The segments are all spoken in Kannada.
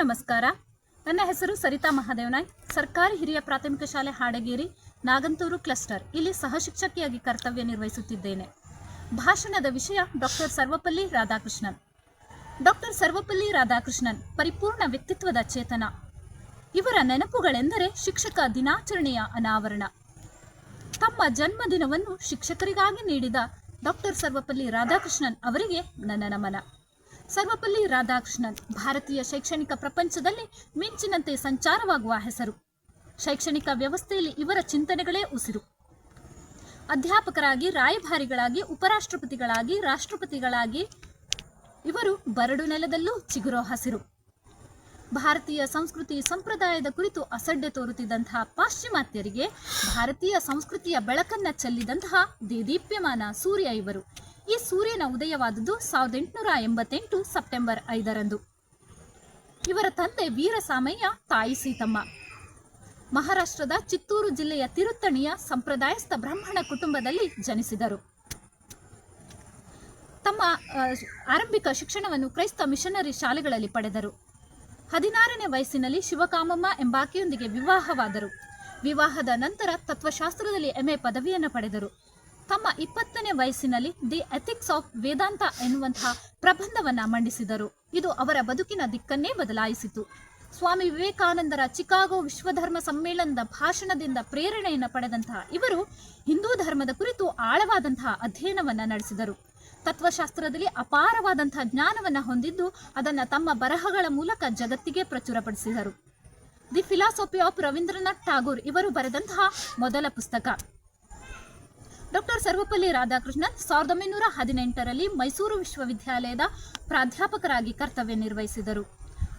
ನಮಸ್ಕಾರ. ನನ್ನ ಹೆಸರು ಸರಿತಾ ಮಹಾದೇವನಾಯ್. ಸರ್ಕಾರಿ ಹಿರಿಯ ಪ್ರಾಥಮಿಕ ಶಾಲೆ ಹಾಡಗೇರಿ, ನಾಗಂತೂರು ಕ್ಲಸ್ಟರ್. ಇಲ್ಲಿ ಸಹಶಿಕ್ಷಕಿಯಾಗಿ ಕರ್ತವ್ಯ ನಿರ್ವಹಿಸುತ್ತಿದ್ದೇನೆ. ಭಾಷಣದ ವಿಷಯ ಡಾಕ್ಟರ್ ಸರ್ವಪಲ್ಲಿ ರಾಧಾಕೃಷ್ಣನ್. ಡಾಕ್ಟರ್ ಸರ್ವಪಲ್ಲಿ ರಾಧಾಕೃಷ್ಣನ್ ಪರಿಪೂರ್ಣ ವ್ಯಕ್ತಿತ್ವದ ಚೇತನ. ಇವರ ನೆನಪುಗಳೆಂದರೆ ಶಿಕ್ಷಕ ದಿನಾಚರಣೆಯ ಅನಾವರಣ. ತಮ್ಮ ಜನ್ಮದಿನವನ್ನು ಶಿಕ್ಷಕರಿಗಾಗಿ ನೀಡಿದ ಡಾಕ್ಟರ್ ಸರ್ವಪಲ್ಲಿ ರಾಧಾಕೃಷ್ಣನ್ ಅವರಿಗೆ ನನ್ನ ನಮನ. ಸರ್ವಪಲ್ಲಿ ರಾಧಾಕೃಷ್ಣನ್ ಭಾರತೀಯ ಶೈಕ್ಷಣಿಕ ಪ್ರಪಂಚದಲ್ಲಿ ಮಿಂಚಿನಂತೆ ಸಂಚಾರವಾಗುವ ಹೆಸರು. ಶೈಕ್ಷಣಿಕ ವ್ಯವಸ್ಥೆಯಲ್ಲಿ ಇವರ ಚಿಂತನೆಗಳೇ ಉಸಿರು. ಅಧ್ಯಾಪಕರಾಗಿ, ರಾಯಭಾರಿಗಳಾಗಿ, ಉಪರಾಷ್ಟ್ರಪತಿಗಳಾಗಿ, ರಾಷ್ಟ್ರಪತಿಗಳಾಗಿ ಇವರು ಬರಡು ನೆಲದಲ್ಲೂ ಚಿಗುರೋ ಹಸಿರು. ಭಾರತೀಯ ಸಂಸ್ಕೃತಿ ಸಂಪ್ರದಾಯದ ಕುರಿತು ಅಸಡ್ಡೆ ತೋರುತ್ತಿದ್ದಂತಹ ಪಾಶ್ಚಿಮಾತ್ಯರಿಗೆ ಭಾರತೀಯ ಸಂಸ್ಕೃತಿಯ ಬೆಳಕನ್ನ ಚೆಲ್ಲಿದಂತಹ ದೇದೀಪ್ಯಮಾನ ಸೂರ್ಯ ಇವರು. ಈ ಸೂರ್ಯನ ಉದಯವಾದುದು ಸಾವಿರದ ಎಂಟುನೂರ ಎಂಬತ್ತೆಂಟು ಸೆಪ್ಟೆಂಬರ್ ಐದರಂದು. ಇವರ ತಂದೆ ವೀರಸಾಮಯ್ಯ, ತಾಯಿ ಸೀತಮ್ಮ. ಮಹಾರಾಷ್ಟ್ರದ ಚಿತ್ತೂರು ಜಿಲ್ಲೆಯ ತಿರುತ್ತಣಿಯ ಸಂಪ್ರದಾಯಸ್ಥ ಬ್ರಾಹ್ಮಣ ಕುಟುಂಬದಲ್ಲಿ ಜನಿಸಿದರು. ತಮ್ಮ ಆರಂಭಿಕ ಶಿಕ್ಷಣವನ್ನು ಕ್ರೈಸ್ತ ಮಿಷನರಿ ಶಾಲೆಗಳಲ್ಲಿ ಪಡೆದರು. ಹದಿನಾರನೇ ವಯಸ್ಸಿನಲ್ಲಿ ಶಿವಕಾಮಮ್ಮ ಎಂಬಾಕೆಯೊಂದಿಗೆ ವಿವಾಹವಾದರು. ವಿವಾಹದ ನಂತರ ತತ್ವಶಾಸ್ತ್ರದಲ್ಲಿ ಎಂಎ ಪದವಿಯನ್ನು ಪಡೆದರು. ತಮ್ಮ ಇಪ್ಪತ್ತನೇ ವಯಸ್ಸಿನಲ್ಲಿ ದಿ ಎಥಿಕ್ಸ್ ಆಫ್ ವೇದಾಂತ ಎನ್ನುವಂತಹ ಪ್ರಬಂಧವನ್ನ ಮಂಡಿಸಿದರು. ಇದು ಅವರ ಬದುಕಿನ ದಿಕ್ಕನ್ನೇ ಬದಲಾಯಿಸಿತು. ಸ್ವಾಮಿ ವಿವೇಕಾನಂದರ ಚಿಕಾಗೋ ವಿಶ್ವಧರ್ಮ ಸಮ್ಮೇಳನದ ಭಾಷಣದಿಂದ ಪ್ರೇರಣೆಯನ್ನು ಪಡೆದಂತಹ ಇವರು ಹಿಂದೂ ಧರ್ಮದ ಕುರಿತು ಆಳವಾದಂತಹ ಅಧ್ಯಯನವನ್ನ ನಡೆಸಿದರು. ತತ್ವಶಾಸ್ತ್ರದಲ್ಲಿ ಅಪಾರವಾದಂತಹ ಜ್ಞಾನವನ್ನ ಹೊಂದಿದ್ದು ಅದನ್ನು ತಮ್ಮ ಬರಹಗಳ ಮೂಲಕ ಜಗತ್ತಿಗೆ ಪ್ರಚುರಪಡಿಸಿದರು. The philosophy of Rabindranath Tagore ಇವರು ಬರೆದಂತಹ ಮೊದಲ ಪುಸ್ತಕ. ಡಾಕ್ಟರ್ ಸರ್ವಪಲ್ಲಿ ರಾಧಾಕೃಷ್ಣನ್ ಸಾವಿರದ ಒಂಬೈನೂರ ಹದಿನೆಂಟರಲ್ಲಿ ಮೈಸೂರು ವಿಶ್ವವಿದ್ಯಾಲಯದ ಪ್ರಾಧ್ಯಾಪಕರಾಗಿ ಕರ್ತವ್ಯ ನಿರ್ವಹಿಸಿದರು.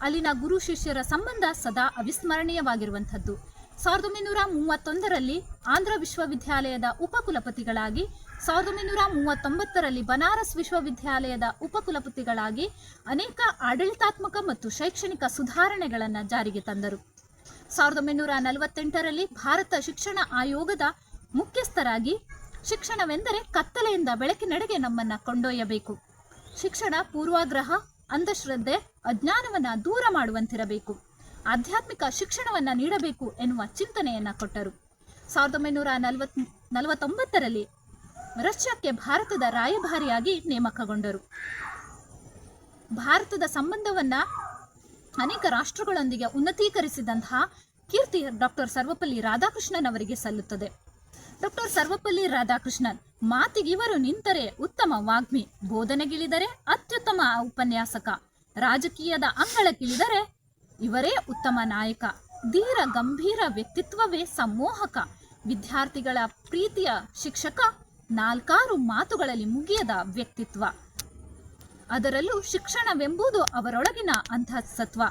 ಅಲ್ಲಿನ ಗುರು ಶಿಷ್ಯರ ಸಂಬಂಧ ಸದಾ ಅವಿಸ್ಮರಣೀಯವಾಗಿರುವಂಥದ್ದು. ಸಾವಿರದ ಒಂಬೈನೂರ ಮೂವತ್ತೊಂದರಲ್ಲಿ ಆಂಧ್ರ ವಿಶ್ವವಿದ್ಯಾಲಯದ ಉಪಕುಲಪತಿಗಳಾಗಿ, ಸಾವಿರದ ಒಂಬೈನೂರ ಮೂವತ್ತೊಂಬತ್ತರಲ್ಲಿ ಬನಾರಸ್ ವಿಶ್ವವಿದ್ಯಾಲಯದ ಉಪಕುಲಪತಿಗಳಾಗಿ ಅನೇಕ ಆಡಳಿತಾತ್ಮಕ ಮತ್ತು ಶೈಕ್ಷಣಿಕ ಸುಧಾರಣೆಗಳನ್ನು ಜಾರಿಗೆ ತಂದರು. ಸಾವಿರದ ಒಂಬೈನೂರ ನಲವತ್ತೆಂಟರಲ್ಲಿ ಭಾರತ ಶಿಕ್ಷಣ ಆಯೋಗದ ಮುಖ್ಯಸ್ಥರಾಗಿ ಶಿಕ್ಷಣವೆಂದರೆ ಕತ್ತಲೆಯಿಂದ ಬೆಳಕಿನೆಡೆಗೆ ನಮ್ಮನ್ನ ಕೊಂಡೊಯ್ಯಬೇಕು. ಶಿಕ್ಷಣ ಪೂರ್ವಾಗ್ರಹ, ಅಂಧಶ್ರದ್ಧೆ, ಅಜ್ಞಾನವನ್ನ ದೂರ ಮಾಡುವಂತಿರಬೇಕು. ಆಧ್ಯಾತ್ಮಿಕ ಶಿಕ್ಷಣವನ್ನ ನೀಡಬೇಕು ಎನ್ನುವ ಚಿಂತನೆಯನ್ನ ಕೊಟ್ಟರು. ಸಾವಿರದ ಒಂಬೈನೂರ ನಲವತ್ ನಲವತ್ತೊಂಬತ್ತರಲ್ಲಿ ರಷ್ಯಾಕ್ಕೆ ಭಾರತದ ರಾಯಭಾರಿಯಾಗಿ ನೇಮಕಗೊಂಡರು. ಭಾರತದ ಸಂಬಂಧವನ್ನ ಅನೇಕ ರಾಷ್ಟ್ರಗಳೊಂದಿಗೆ ಉನ್ನತೀಕರಿಸಿದಂತಹ ಕೀರ್ತಿ ಡಾಕ್ಟರ್ ಸರ್ವಪಲ್ಲಿ ರಾಧಾಕೃಷ್ಣನ್ ಅವರಿಗೆ ಸಲ್ಲುತ್ತದೆ. ಡಾಕ್ಟರ್ ಸರ್ವಪಲ್ಲಿ ರಾಧಾಕೃಷ್ಣನ್ ಮಾತಿಗಿವರು ನಿಂತರೆ ಉತ್ತಮ ವಾಗ್ಮಿ, ಬೋಧನೆಗಿಳಿದರೆ ಅತ್ಯುತ್ತಮ ಉಪನ್ಯಾಸಕ, ರಾಜಕೀಯದ ಅಂಗಳಕ್ಕಿಳಿದರೆ ಇವರೇ ಉತ್ತಮ ನಾಯಕ, ಧೀರ ಗಂಭೀರ ವ್ಯಕ್ತಿತ್ವವೇ ಸಮ್ಮೋಹಕ ವಿದ್ಯಾರ್ಥಿಗಳ ಪ್ರೀತಿಯ ಶಿಕ್ಷಕ, ನಾಲ್ಕಾರು ಮಾತುಗಳಲ್ಲಿ ಮುಗಿಯದ ವ್ಯಕ್ತಿತ್ವ. ಅದರಲ್ಲೂ ಶಿಕ್ಷಣವೆಂಬುದು ಅವರೊಳಗಿನ ಅಂತಃಸತ್ವ,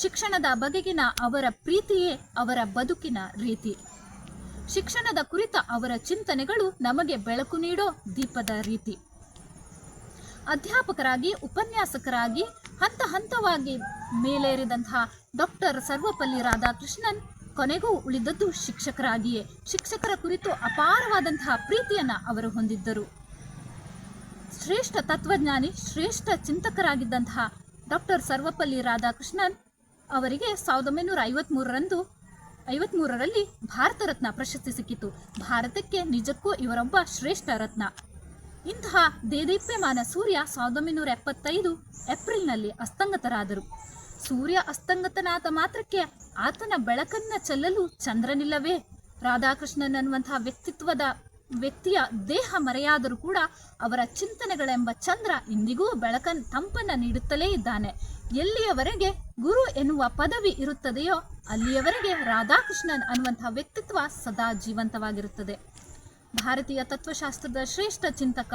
ಶಿಕ್ಷಣದ ಬಗೆಗಿನ ಅವರ ಪ್ರೀತಿಯೇ ಅವರ ಬದುಕಿನ ರೀತಿ. ಶಿಕ್ಷಣದ ಕುರಿತ ಅವರ ಚಿಂತನೆಗಳು ನಮಗೆ ಬೆಳಕು ನೀಡೋ ದೀಪದ ರೀತಿ. ಅಧ್ಯಾಪಕರಾಗಿ, ಉಪನ್ಯಾಸಕರಾಗಿ, ಹಂತ ಹಂತವಾಗಿ ಮೇಲೇರಿದಂತಹ ಡಾಕ್ಟರ್ ಸರ್ವಪಲ್ಲಿ ರಾಧಾಕೃಷ್ಣನ್ ಕೊನೆಗೂ ಉಳಿದದ್ದು ಶಿಕ್ಷಕರಾಗಿಯೇ. ಶಿಕ್ಷಕರ ಕುರಿತು ಅಪಾರವಾದಂತಹ ಪ್ರೀತಿಯನ್ನ ಅವರು ಹೊಂದಿದ್ದರು. ಶ್ರೇಷ್ಠ ತತ್ವಜ್ಞಾನಿ, ಶ್ರೇಷ್ಠ ಚಿಂತಕರಾಗಿದ್ದಂತಹ ಡಾಕ್ಟರ್ ಸರ್ವಪಲ್ಲಿ ರಾಧಾಕೃಷ್ಣನ್ ಅವರಿಗೆ ಸಾವಿರದ ಒಂಬೈನೂರ ಐವತ್ಮೂರರಂದು ಐವತ್ಮೂರರಲ್ಲಿ ಭಾರತ ರತ್ನ ಪ್ರಶಸ್ತಿ ಸಿಕ್ಕಿತು. ಭಾರತಕ್ಕೆ ನಿಜಕ್ಕೂ ಇವರೊಬ್ಬ ಶ್ರೇಷ್ಠ ರತ್ನ. ಇಂತಹ ದೇದೀಪ್ಯಮಾನ ಸೂರ್ಯ ಸಾವಿರದ ಒಂಬೈನೂರ ಎಪ್ಪತ್ತೈದು ಏಪ್ರಿಲ್ನಲ್ಲಿ ಅಸ್ತಂಗತರಾದರು. ಸೂರ್ಯ ಅಸ್ತಂಗತನಾದ ಮಾತ್ರಕ್ಕೆ ಆತನ ಬೆಳಕನ್ನ ಚೆಲ್ಲಲು ಚಂದ್ರನಿಲ್ಲವೇ? ರಾಧಾಕೃಷ್ಣನ್ ಅನ್ನುವಂತಹ ವ್ಯಕ್ತಿತ್ವದ ವ್ಯಕ್ತಿಯ ದೇಹ ಮರೆಯಾದರೂ ಕೂಡ ಅವರ ಚಿಂತನೆಗಳೆಂಬ ಚಂದ್ರ ಇಂದಿಗೂ ಬೆಳಕನ್ ತಂಪನ್ನ ನೀಡುತ್ತಲೇ ಇದ್ದಾನೆ. ಎಲ್ಲಿಯವರೆಗೆ ಗುರು ಎನ್ನುವ ಪದವಿ ಇರುತ್ತದೆಯೋ ಅಲ್ಲಿಯವರೆಗೆ ರಾಧಾಕೃಷ್ಣನ್ ಅನ್ನುವಂತಹ ವ್ಯಕ್ತಿತ್ವ ಸದಾ ಜೀವಂತವಾಗಿರುತ್ತದೆ. ಭಾರತೀಯ ತತ್ವಶಾಸ್ತ್ರದ ಶ್ರೇಷ್ಠ ಚಿಂತಕ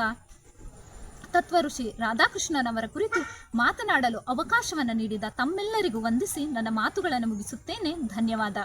ತತ್ವ ಋಷಿ ರಾಧಾಕೃಷ್ಣನ್ ಅವರ ಕುರಿತು ಮಾತನಾಡಲು ಅವಕಾಶವನ್ನು ನೀಡಿದ ತಮ್ಮೆಲ್ಲರಿಗೂ ವಂದಿಸಿ ನನ್ನ ಮಾತುಗಳನ್ನು ಮುಗಿಸುತ್ತೇನೆ. ಧನ್ಯವಾದ.